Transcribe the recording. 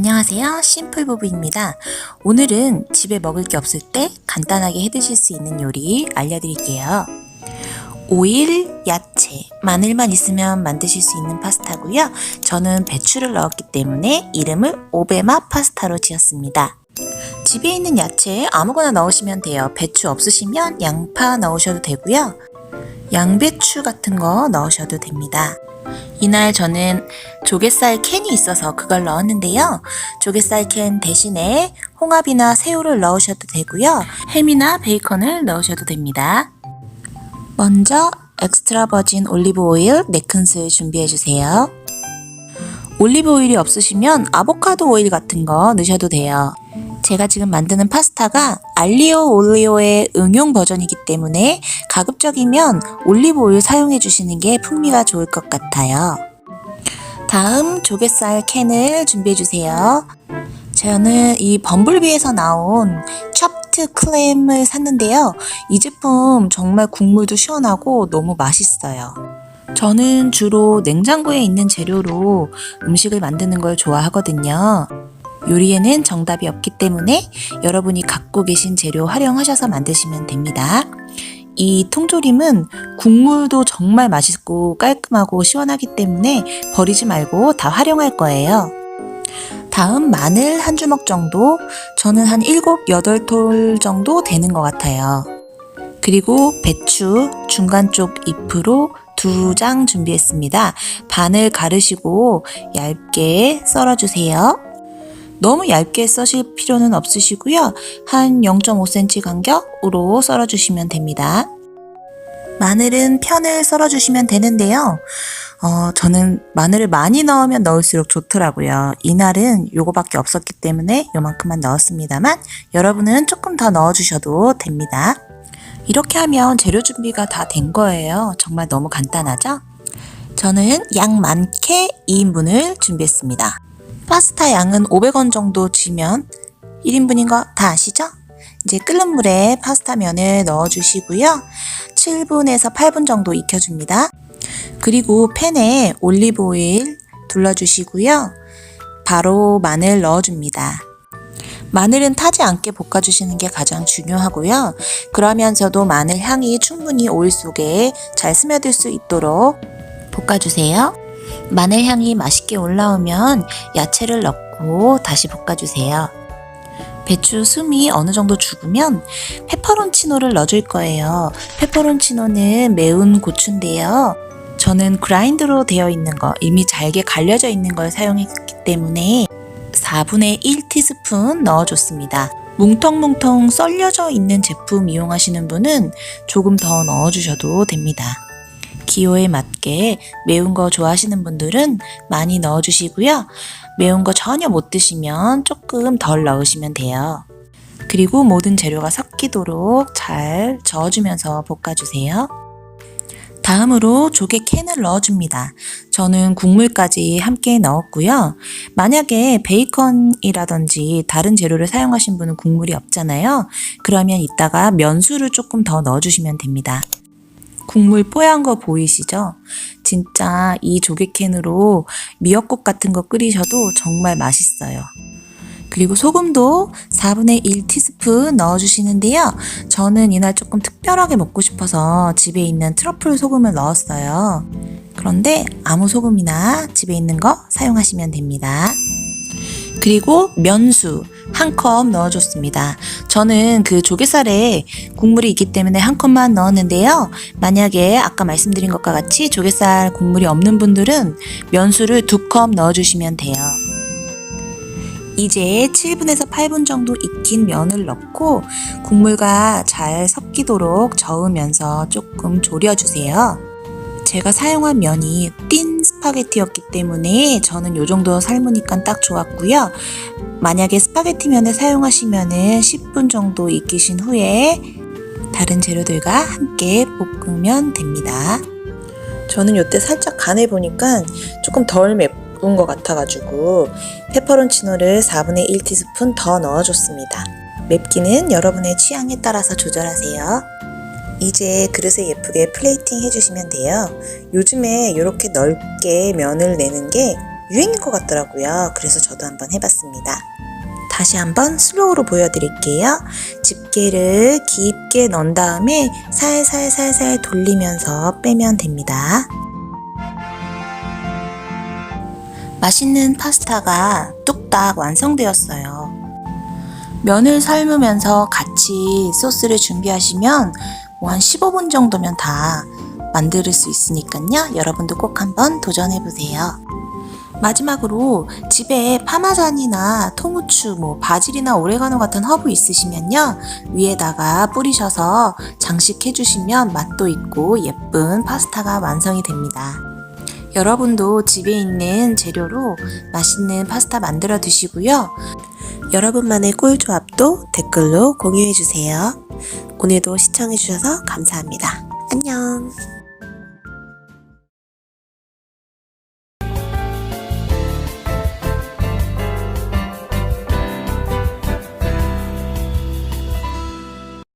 안녕하세요. 심플부부입니다. 오늘은 집에 먹을 게 없을 때 간단하게 해 드실 수 있는 요리 알려드릴게요. 오일, 야채, 마늘만 있으면 만드실 수 있는 파스타고요. 저는 배추를 넣었기 때문에 이름을 오베마 파스타로 지었습니다. 집에 있는 야채 아무거나 넣으시면 돼요. 배추 없으시면 양파 넣으셔도 되고요. 양배추 같은 거 넣으셔도 됩니다. 이날 저는 조갯살 캔이 있어서 그걸 넣었는데요. 조갯살 캔 대신에 홍합이나 새우를 넣으셔도 되고요. 햄이나 베이컨을 넣으셔도 됩니다. 먼저 엑스트라 버진 올리브 오일 4큰술 준비해 주세요. 올리브 오일이 없으시면 아보카도 오일 같은 거 넣으셔도 돼요. 제가 지금 만드는 파스타가 알리오 올리오의 응용 버전이기 때문에 가급적이면 올리브 오일 사용해 주시는 게 풍미가 좋을 것 같아요. 다음 조갯살 캔을 준비해 주세요. 저는 이 범블비에서 나온 첩트 클램을 샀는데요. 이 제품 정말 국물도 시원하고 너무 맛있어요. 저는 주로 냉장고에 있는 재료로 음식을 만드는 걸 좋아하거든요. 요리에는 정답이 없기 때문에 여러분이 갖고 계신 재료 활용하셔서 만드시면 됩니다. 이 통조림은 국물도 정말 맛있고 깔끔하고 시원하기 때문에 버리지 말고 다 활용할 거예요. 다음 마늘 한 주먹 정도, 저는 한 7, 8톨 정도 되는 것 같아요. 그리고 배추 중간 쪽 잎으로 두 장 준비했습니다. 반을 가르시고 얇게 썰어주세요. 너무 얇게 써실 필요는 없으시고요. 한 0.5cm 간격으로 썰어주시면 됩니다. 마늘은 편을 썰어주시면 되는데요. 어, 저는 마늘을 많이 넣으면 넣을수록 좋더라고요. 이날은 요거밖에 없었기 때문에 요만큼만 넣었습니다만 여러분은 조금 더 넣어주셔도 됩니다. 이렇게 하면 재료 준비가 다 된 거예요. 정말 너무 간단하죠? 저는 양 많게 2인분을 준비했습니다. 파스타 양은 500원 정도 지면 1인분인 거 다 아시죠? 이제 끓는 물에 파스타 면을 넣어주시고요. 7분에서 8분 정도 익혀줍니다. 그리고 팬에 올리브 오일 둘러주시고요. 바로 마늘 넣어줍니다. 마늘은 타지 않게 볶아주시는 게 가장 중요하고요. 그러면서도 마늘 향이 충분히 오일 속에 잘 스며들 수 있도록 볶아주세요. 마늘 향이 맛있게 올라오면 야채를 넣고 다시 볶아주세요. 배추 숨이 어느 정도 죽으면 페퍼론치노를 넣어줄 거예요. 페퍼론치노는 매운 고추인데요. 저는 그라인드로 되어 있는 거, 이미 잘게 갈려져 있는 걸 사용했기 때문에 4분의 1티스푼 넣어줬습니다. 뭉텅뭉텅 썰려져 있는 제품 이용하시는 분은 조금 더 넣어주셔도 됩니다. 기호에 맞게 매운 거 좋아하시는 분들은 많이 넣어주시고요. 매운 거 전혀 못 드시면 조금 덜 넣으시면 돼요. 그리고 모든 재료가 섞이도록 잘 저어주면서 볶아주세요. 다음으로 조개 캔을 넣어줍니다. 저는 국물까지 함께 넣었고요. 만약에 베이컨이라든지 다른 재료를 사용하신 분은 국물이 없잖아요. 그러면 이따가 면수를 조금 더 넣어주시면 됩니다. 국물 뽀얀 거 보이시죠? 진짜 이 조개캔으로 미역국 같은 거 끓이셔도 정말 맛있어요. 그리고 소금도 4분의 1 티스푼 넣어주시는데요. 저는 이날 조금 특별하게 먹고 싶어서 집에 있는 트러플 소금을 넣었어요. 그런데 아무 소금이나 집에 있는 거 사용하시면 됩니다. 그리고 면수 한 컵 넣어줬습니다. 저는 그 조갯살에 국물이 있기 때문에 한 컵만 넣었는데요. 만약에 아까 말씀드린 것과 같이 조갯살 국물이 없는 분들은 면수를 두 컵 넣어주시면 돼요. 이제 7분에서 8분 정도 익힌 면을 넣고 국물과 잘 섞이도록 저으면서 조금 졸여주세요. 제가 사용한 면이 띤 스파게티였기 때문에 저는 이 정도 삶으니까 딱 좋았고요. 만약에 스파게티 면을 사용하시면 10분 정도 익히신 후에 다른 재료들과 함께 볶으면 됩니다. 저는 이때 살짝 간해 보니까 조금 덜 맵은 것 같아가지고 페퍼론치노를 4분의 1 티스푼 더 넣어줬습니다. 맵기는 여러분의 취향에 따라서 조절하세요. 이제 그릇에 예쁘게 플레이팅 해주시면 돼요. 요즘에 이렇게 넓게 면을 내는 게 유행인 것 같더라고요. 그래서 저도 한번 해봤습니다. 다시 한번 슬로우로 보여드릴게요. 집게를 깊게 넣은 다음에 살살살살 돌리면서 빼면 됩니다. 맛있는 파스타가 뚝딱 완성되었어요. 면을 삶으면서 같이 소스를 준비하시면 뭐 한 15분 정도면 다 만들 수 있으니까요. 여러분도 꼭 한번 도전해 보세요. 마지막으로 집에 파마산이나 통후추, 뭐 바질이나 오레가노 같은 허브 있으시면요. 위에다가 뿌리셔서 장식해 주시면 맛도 있고 예쁜 파스타가 완성이 됩니다. 여러분도 집에 있는 재료로 맛있는 파스타 만들어 드시고요. 여러분만의 꿀 조합도 댓글로 공유해 주세요. 오늘도 시청해 주셔서 감사합니다. 안녕.